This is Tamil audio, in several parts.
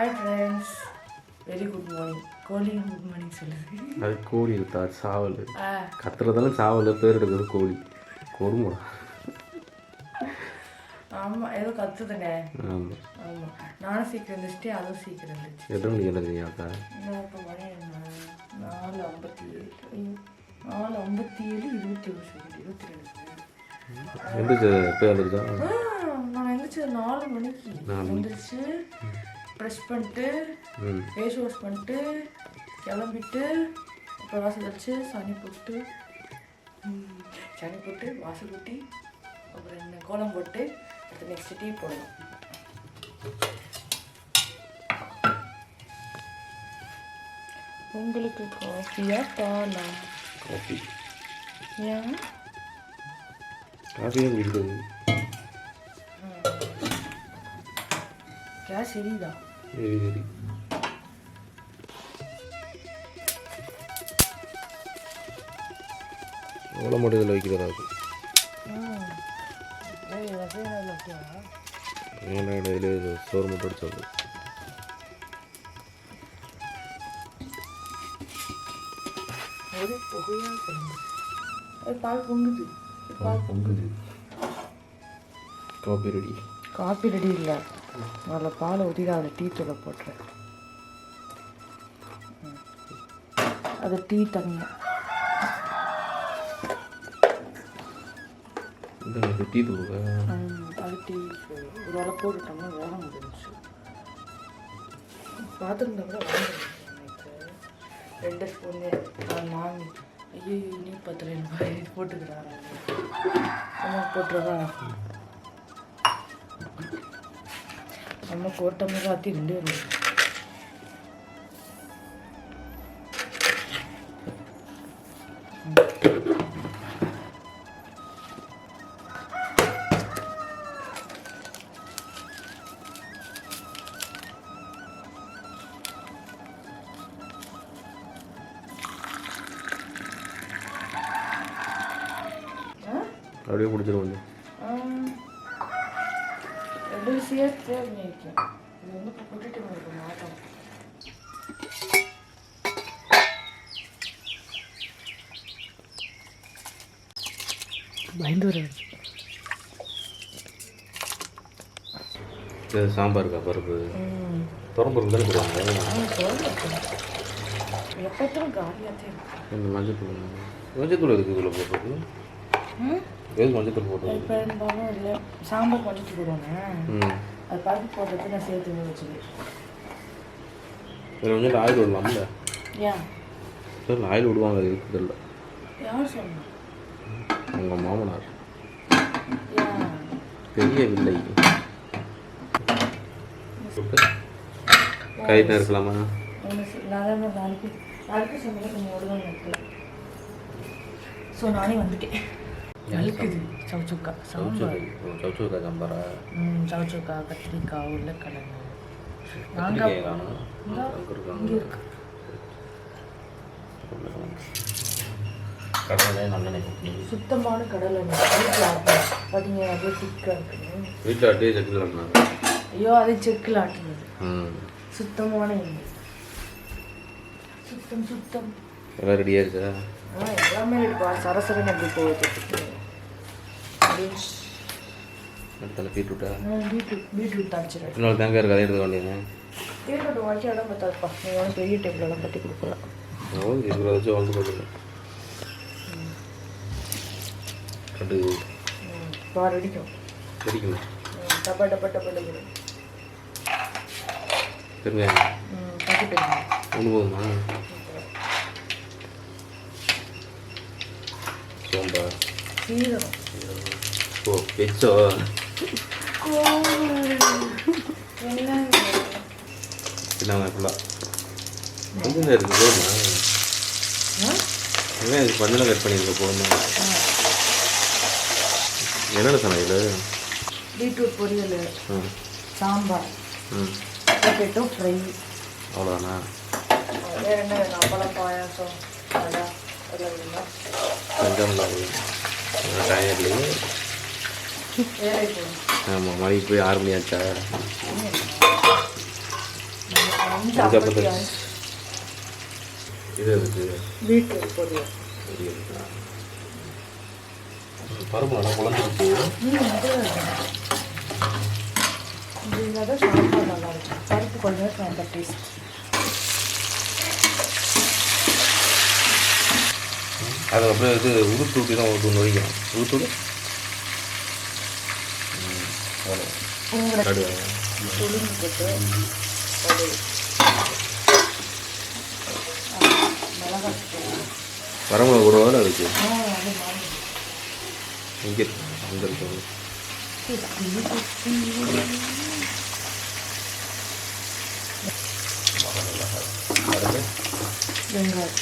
Hi friends very good morning கோலி குட் மார்னிங் சொல்லுது. அது கோழி இருக்கா சாவல். ஆ. கத்துறதாலும் சாவல் பேர் எடுக்கிறது கோழி. கொடுமா ஆமாம் ஏதோ கத்துதுங்க ஆமாம் ஆமாம் நானும் சீக்கிரம் இருந்துச்சு அதுவும் சீக்கிரம் இருந்துச்சு எத்தனை மணிக்கு எழுந்தீங்க அக்கா இப்போ மணி என்ன? நாலு ஐம்பத்தி ஏழு ஐயோ, நாலு ஐம்பத்தி ஏழு இருபத்தி ஒரு செகண்ட் இருபத்தி ரெண்டு செகண்ட் எந்திரிச்சு பேர் எழுந்திரிச்சா ஆ, நான் எழுந்திரிச்சு நாலு மணிக்கு. எழுந்திரிச்சு ப்ரெஷ் பண்ணிட்டு ஃபேஸ் வாஷ் பண்ணிட்டு கிளம்பிட்டு அப்புறம் வாசல் வச்சு சாணி போட்டு சாணி போட்டு வாசல் ஊட்டி அப்புறம் என்ன கோலம் போட்டு அடுத்து நெக்ஸ்ட் டீ போடணும். உங்களுக்கு காஃபியா பாலா? காஃபி. ஏன்? காஃபி தான் குடிக்கிறது கேஸ் எரியுதா? சரி சரி எவ்வளோ மட்டும் இதில் வைக்கிறதா அது ஏய் ரசகுல்லா லட்டியா ஏன்னா இதில் சோறு மட்டும் அடிச்சது ஒரே புகையாக கிளம்புது ஏய், பால் பொங்குது பால் பொங்குது காஃபி ரெடி காஃபி ரெடி இல்லை அதில் பாலை ஊற்றி தான் அதில் டீ தூளை போட்டுறேன். அது டீ தங்க இந்த டீ தூங்க அது டீ ஒரு வேலை போட்டுட்டோம்னா வேலை முடிஞ்சிச்சு பார்த்துருந்தா கூட ரெண்டு ஸ்பூன் நான் ஐயோ நீ பத்திரம் இது போட்டுக்கிறாரா அம்மா போட்டுருவா அம்மாக்கு ஒரு டம்ளர் ஆற்றி ரெண்டு வேணும் ஆ அப்படியே குடிச்சிடும் கொஞ்சம் ரெண்டு சேர்த்து பண்ணியிருக்கேன் இது வந்து இப்போ போட்டுட்டு உங்களுக்கு மாட்டோம் பயந்து வர இது சாம்பாருக்கா பருப்பு. துறம்பருப்பு தானே போடுவாங்க? எப்போத்தும் காலியாகத்தே இருக்கு. இந்த மஞ்சத்தூள். மஞ்சத்தூள் எதுக்கு இதில் போடுறது? எதுக்கு மஞ்சத்தூள் போடுறது இப்போ இருந்தாலும் இல்லை. சாம்பார் பண்ணிட்டு போடுவாங்க ம். அது பருப்பு போடுறதுக்கு நான் சேர்த்து வச்சுருவேன் இதில் கொஞ்சம் ஆயில் விடலாம்ல? ஏன்? சார் ஆயில் விடுவாங்க அது இல்லை யார் சொன்னா? உங்கள் மாமனார். தெரியவில்லை. நான் தான் நாளைக்கு நாளைக்கு சொன்னது கொஞ்சம் ஒழுங்காக ஸோ நானே வந்துட்டேன். வலிக்குது சவுச்சுக்கா சாம்பார் சவுச்சூக்கா சாம்பாரா ம் சவுச்சுக்கா கத்திரிக்காய் உருளைக்கிழங்கு இருக்காங்க இங்கே இருக்கு கடலை நல்லெண்ணெய் ஊற்றி சுத்தமான கடலை வீட்டில் ஆட்டணும் பார்த்தீங்க அப்படியே திக்காக இருக்குது வீட்டில் அப்படியே ஐயோ அது செக்கில் ஆட்டுனது சுத்தமான எண்ணெய் சுத்தம் சுத்தம் எல்லாம் ரெடி ஆயிருச்சா ஆ எல்லாமே இருக்குப்பா சரசரன்னு எப்படி போகுது அடுத்தால பீட்ரூட்டா? பீட்ரூட் பீட்ரூட் தாளிச்சிடுறேன் இன்னொரு தேங்காய் இருக்கு அதை எடுத்து வேண்டியது பீட்ரூட் வாங்கி இடம் பார்த்தாப்பா நீங்கள் வந்து பெரிய டேபிளெல்லாம் கட்டி கொடுக்கலாம் இதில் வச்சு வளர்ந்து போகுது கடுகு. பார் அடிக்கும் பிடிக்கணும் டப்பா டப்பா டப்பா டப்பா அடிக்கும் ஒன்று போதுமா? சோம்பா. சீரகம். ஓ பெச்சோ என்ன ஃபுல்லாக கொஞ்சம் இருக்குது போதுமா ஏன் இது கொஞ்சம் கட் பண்ணியிருக்க போதுமா என்னென்ன சொன்ன இது பீட்ரூட் பொரியல் சாம்பார் ம் பொட்டேட்டோ ஃப்ரை அவ்வளோதானா வேற என்ன வேணும் அப்பளம் பாயாசம் வேணுமா கொஞ்சம் டயர்லேயே ஆமாம் மணிக்கு போய் ஆறு மணி ஆச்சா இது இருக்கு பருப்பு நல்லா இருக்கும் பருப்பு கொஞ்சம் சாம்பார் டேஸ்ட் அது அப்படியே இது உதுத்து தான் ஊற்று நொழிக்கணும் உதுத்து உங்களை நடுவேன் உளுந்து போட்டு அது மிளகாய் தூள். வரமிளகா கூட வேலை இருக்கு. இங்கே அங்கே இருக்கு வெங்காயம்.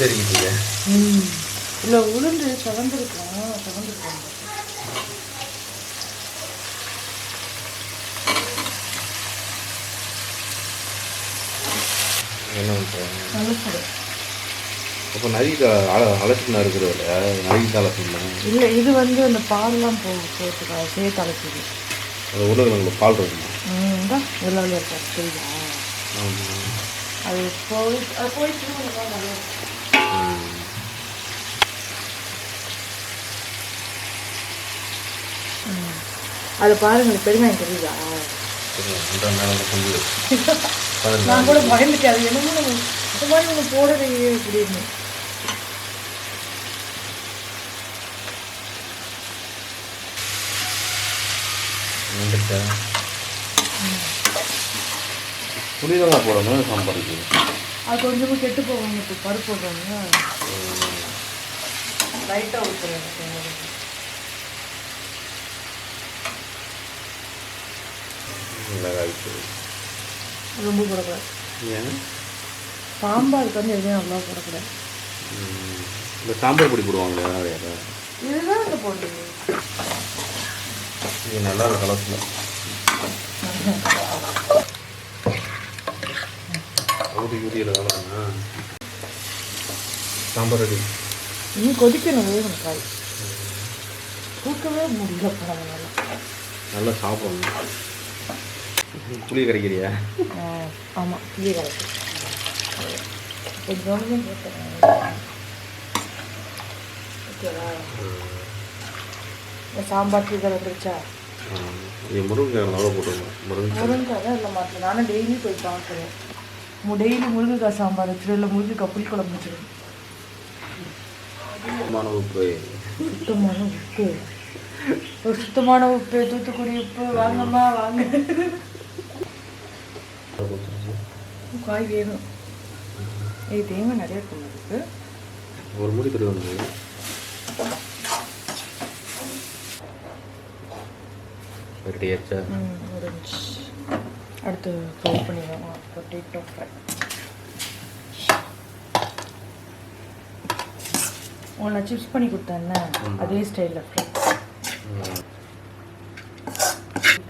தெரிவிக்கீங்க ம். இல்லை உளுந்து செவந்திருக்கோம் செவந்திருக்கோம். என்ன பண்ணுறேன் அப்போ நரிக்கு அல அலசினா இருக்கிறது நரிக்கு அலசணும்? இல்லை இது வந்து அந்த பால்லாம் போ போட்டுக்கா சேர்த்து அழைச்சிது அது உருளைக்கிழங்குல பால் இருக்குமா? ம் தான் வெள்ளை வெள்ளையா இருக்காது தெரியுதா ஆமாம் அது போய் அது போய் திரும்ப நல்லா இருக்கும். ம். அது பாருங்க பெருமையாக தெரியுதா அந்த மேலே கொஞ்சம் நான் கூட பயந்துட்டேன் அது என்னமோ நம்ம இந்த மாதிரி ஒன்று போடலையே அப்படின்னு வந்துட்டா புளிதெல்லாம் போடணும் சாம்பாருக்கு அது கொஞ்சமாக கெட்டு போவாங்க இப்போ பருப்பு போடுறாங்க. லைட்டாக ஊற்றுறேன் மிளகாய் தூள். ரொம்ப போடக்கூடாது. ஏன்? சாம்பாருக்கு வந்து எதுவும் அவ்வளோ போடக்கூடாது. இந்த சாம்பார் பொடி போடுவாங்களே அதனால யாரா இதுதான் இந்த போடுறது. இது நல்லா கலர்ஸில் ஊற்றி ஊற்றி தானே சாம்பார் ரெடி. இன்னும் கொதிக்கணும் வேகணும் காய். தூக்கவே முடியல பரவாயில்ல நல்லா சாப்பிடணும். புளி கரைக்கிறியா? ஆமாம் புளிய கரைச்சி கொஞ்சம் ஓகேவா சாம்பார் தூக்கல் வந்துருச்சா? இது முருங்கைக்காய் நல்லா போட்டுருங்க முருங்கை முருங்கைக்காய் இல்லை மாட்டேன் நானும் டெய்லி போய் பார்க்குறேன் டெய்லி முருங்கைக்காய் சாம்பார் வச்சிடும் இல்லை முருங்கைக்காய் புளிக்குழம்பு வச்சிடும் சுத்தமான உப்பு. சுத்தமான உப்பு. ஒரு சுத்தமான உப்பு தூத்துக்குடி உப்பு வாங்கம்மா வாங்க. காய் வேணும். இது தேங்காய் நிறைய இருக்கும் அதுக்கு. ஒரு மூடி தருவ வந்து ரெடி ஆச்சா ம், முடிஞ்சுச்சு அடுத்து ஃப்ரை பண்ணிடுவோம் பொட்டேட்டோ ஃப்ரை உங்களை சிப்ஸ் பண்ணி கொடுத்தேன்ல அதே ஸ்டைலில் ஃப்ரை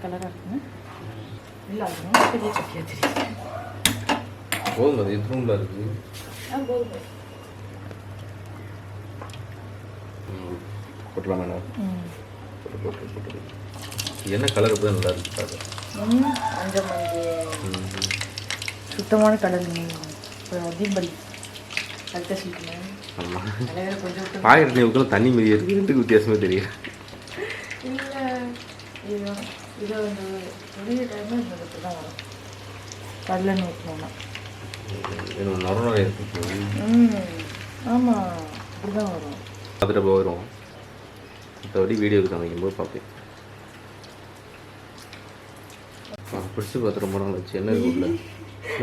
கலராக இருக்குங்க இல்லை அது பெரிய சட்டியாக தெரியும் போதும் அது எத்தனை இருக்கு. ஆ போதும் போட்டலாம் மேடம் ம். போட்டு போட்டு போட்டு என்ன கலர் இப்போ நல்லா இருக்கு பார்க்க சுத்தமான கடல் தீபடி அடுத்த பாக்கெட் நீவுக்குள்ள தண்ணி மீதி இருக்கு ரெண்டுக்கு வித்தியாசமே தெரியல. இல்லை இது இது வந்து இந்த தான் வரும். ஊற்றணும்னா ஆமாம் அப்படி தான் வரும். பார்த்துட்டு போயிடும் மற்றபடி வீடியோக்கு சமைக்கும்போது பார்ப்பேன் ஆ பிடிச்சி பார்த்து ரொம்ப நாள் ஆச்சு. என்ன இருக்கு உள்ள?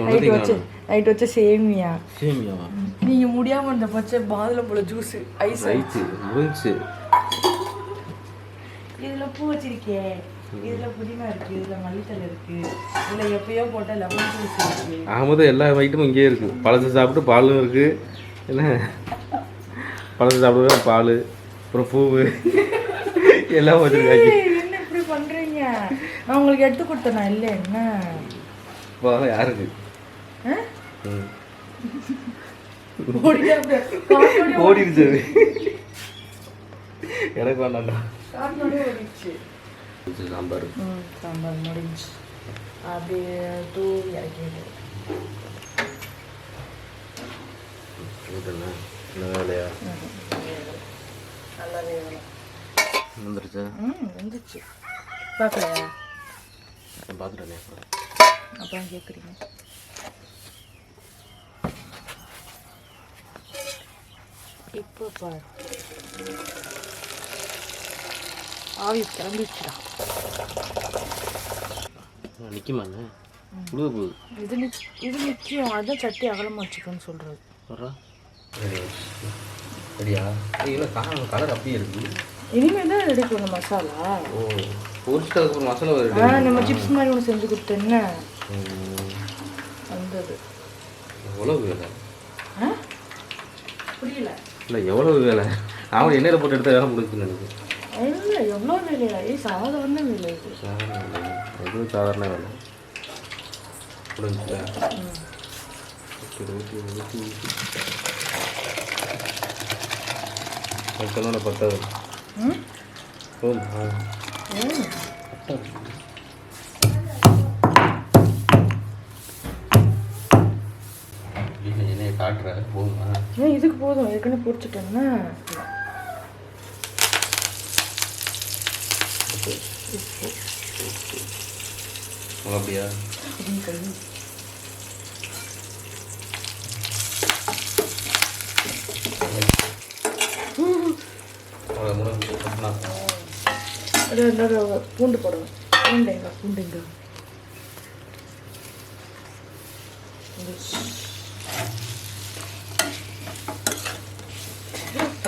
நைட்டு வச்சு நைட்டு வச்ச சேமியா. சேமியாவா? நீங்கள் முடியாமல் இந்த பச்சை மாதுளம்பழம் ஜூஸு ஐஸ் ரைட்டு முடிஞ்சு இதில் பூ வச்சிருக்கே. இதில் புதினா இருக்கு இதில் மல்லித்தலை இருக்கு. இதில் எப்பயோ போட்ட லெமன் ஜூஸ் இருக்கு. ஆகும்போது எல்லா ஐட்டமும் இங்கேயே இருக்குது பழசு சாப்பிட்டு பாலும் இருக்குது என்ன? பழசு சாப்பிடுவேன் பால் அப்புறம் பூவு. எல்லாம் வச்சுருக்காங்க ஏய், என்ன இப்படி பண்றீங்க நான் உங்களுக்கு எடுத்து கொடுத்தேன்? இல்லை என்ன? யாருக்கு? ஓடிடுச்சு. எனக்கு வேண்டாம்டா. சாம்பார். ம் சாம்பார் முடிஞ்சு அப்படியே தூவி இறக்கிட்டு என்ன வேலையா? நல்லா வேகணும் வந்துருச்சா? ம் வந்துச்சு. பார்க்கலையா? நான் பார்த்துட்டேனே அப்புறம் கேட்குறீங்க இப்போ பாரு. ஆவி கிளம்பிடுச்சுடா. நிற்குமாண்ணே புழுக போகுது. இது நிக் இது நிச்சயம். அதான் சட்டி அகலமாக வச்சுக்கோன்னு சொல்கிறது வர்றா ரெடியா இல்லை கலர் அப்படியே இருக்கு. இனிமேல் தான் ரெடி பண்ண மசாலா. ஓ. பொரிச்சிட்டதுக்கு ஒரு மசாலா வருது ஆ நம்ம சிப்ஸ் மாதிரி ஒன்று செஞ்சு கொடுத்தேன்ன வந்தது. எவ்வளோ வேலை? புரியல. இல்லை எவ்வளோ வேலை? அவன் எண்ணெயில் போட்டு எடுத்த வேலை முடிச்சுன்னு நினைக்கிறேன். இல்லை எவ்வளோ வேலையா? ஏய் சாதாரண வேலை இது. சாதாரண வேலை. எதுவும் சாதாரண வேலை? பத்தாது. ம்? போதும்? காட்டுற போதுமா ஏன் இதுக்கு போதும்? ஏற்கனவே பொரிச்சிட்டோம்னா உனக்கு அப்படியா அப்படின்னு சொல்லி அவ்வளோ முடிஞ்சு அப்படின்னா அது இன்னொரு பூண்டு போடணும் பூண்டுங்க பூண்டுங்க.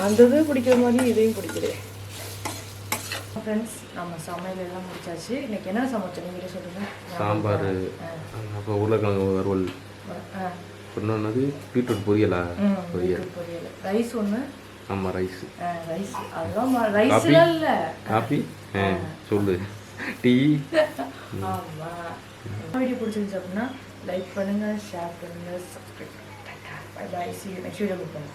அந்த இது பிடிக்கிற மாதிரி இதையும் பிடிக்குது ஃப்ரெண்ட்ஸ் நம்ம சமையல் எல்லாம் முடிச்சாச்சு. இன்னைக்கு என்ன சமைச்சோம்? நீங்களே சொல்லுங்க. சாம்பார் அப்புறம் உருளைக்கிழங்கு வறுவல். இன்னொன்னது பீட்ரூட் பொரியலா? பொரியல். பொரியல். ரைஸ் ஒன்று ஆமாம் ரைஸ் ரைஸ் அதெல்லாம் ரைஸ்லாம் இல்லை. காபி? சொல்லு. டீ? ஆமா. வீடியோ பிடிச்சிருந்துச்சு அப்படின்னா லைக் பண்ணுங்க ஷேர் பண்ணுங்க சப்ஸ்கிரைப் பண்ணுங்க. Bye bye see next video கொடுப்போம்